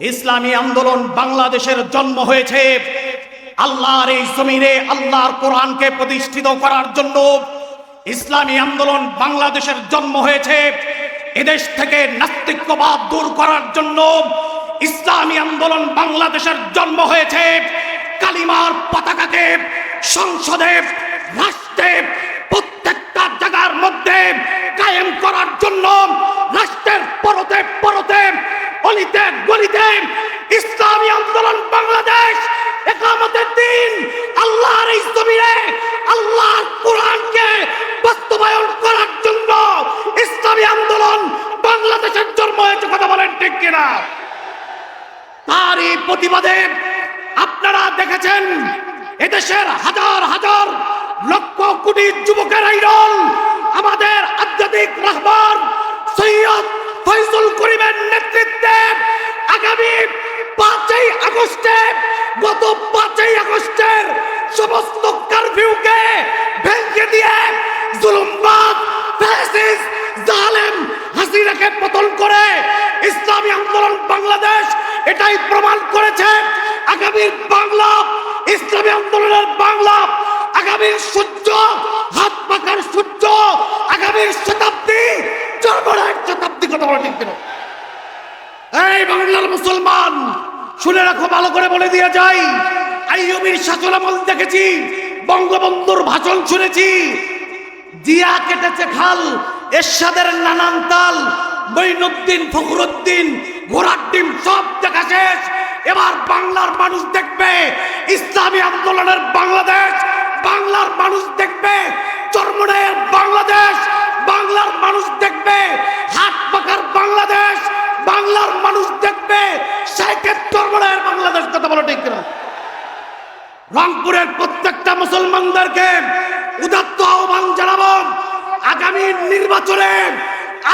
ইসলামী আন্দোলন বাংলাদেশের জন্ম হয়েছে। আল্লাহর এই জমিনে আল্লাহর কোরআনকে প্রতিষ্ঠিত করার জন্য ইসলামী আন্দোলন বাংলাদেশের জন্ম হয়েছে। এদেশ থেকে নাস্তিক্যবাদ দূর করার জন্য ইসলামী আন্দোলন বাংলাদেশের জন্ম হয়েছে। কালিমার পতাকাকে সংসদে, রাষ্ট্রে প্রত্যেকটা জায়গার মধ্যে কায়েম করার জন্য অলিতে ইসলামী আন্দোলন বাংলাদেশ একামতের দিন আল্লাহর এই জমিনে আল্লাহর কোরআনকে বাস্তবায়ন করার জন্য ইসলামী আন্দোলন বাংলাদেশের জন্ম হয়েছে কথা বলেন ঠিক কিনা? তারই প্রতিবাদে আপনারা দেখেছেন এদেশের হাজার হাজার লক্ষ কোটি যুবকের হাসিনাকে পতন করে ইসলামী আন্দোলন বাংলাদেশ এটাই প্রমাণ করেছে। আগামীর বাংলা, ইসলামী আন্দোলনের বাংলা আগামীর সূর্য, হাত পাখার সূর্য আগামীর শতাব্দী চরমরায় শতাব্দী কথা বলা ঠিক এই বাংলার মুসলমান, শুনে রাখো, ভালো করে বলে দিয়ে যাই। আইয়ুবীর শাসন আমল দেখেছি, বঙ্গবন্ধুর ভাষণ শুনেছি। দিয়া কেটেছে খাল, এরশাদের নানান তাল, মঈনুদ্দিন ফখরুদ্দিন, ঘোড়ার ডিম সব দেখা শেষ। এবার বাংলার মানুষ দেখবে, ইসলামী আন্দোলনের বাংলাদেশ, বাংলার মানুষ দেখবে, চরমনায়ের বাংলাদেশ, বাংলার মানুষ দেখবে, হাত পাকার বাংলাদেশ, বাংলার মানুষ দেখবে, শেখের চরমনায়ের বাংলাদেশ, কথা বলো ঠিক কিনা? রংপুরের প্রত্যেকটা মুসলমানদেরকে উদাত্ত আহ্বান জানাব। আগামী নির্বাচনে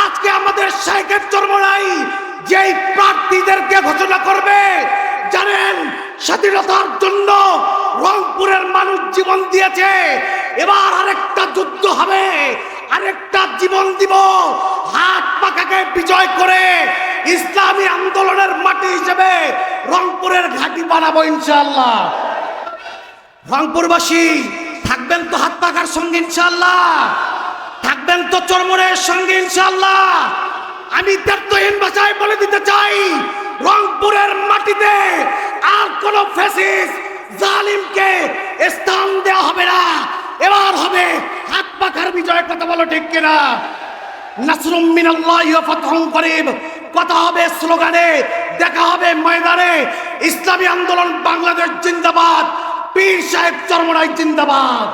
আজকে আমাদের শেখের চর্মরাই যেই প্রার্থীদেরকে ঘোষণা করবে, জানেন, স্বাধীনতার জন্য রংপুরের মানুষ জীবন দিয়েছে। এবার আরেকটা যুদ্ধ হবে, আরেকটা জীবন দিব। হাত পাখাকে বিজয় করে ইসলামী আন্দোলনের মাটি হিসেবে রংপুরের ঘাঁটি বানাবো ইনশাআল্লাহ। রংপুরবাসী থাকবেন তো হাত পাখার সঙ্গে ইনশাল্লাহ থাকবেন তো চরমনের সঙ্গে ইনশাল্লাহ আমি দায়িত্বহীন ভাষায় বলে দিতে চাই, রংপুরের মাটিতে আর কোন ফেসিস জালিমকে স্থান দেওয়া হবে না। এবার হবে হাত পাখার বিজয়ের কথা বলো ঠিক কিনা? নাসরুম মিনাল্লাহি ওয়া ফাতহুম কথা হবে স্লোগানে, দেখা হবে ময়দানে। ইসলামী আন্দোলন বাংলাদেশ জিন্দাবাদ। পীর সাহেব চরমরাই জিন্দাবাদ।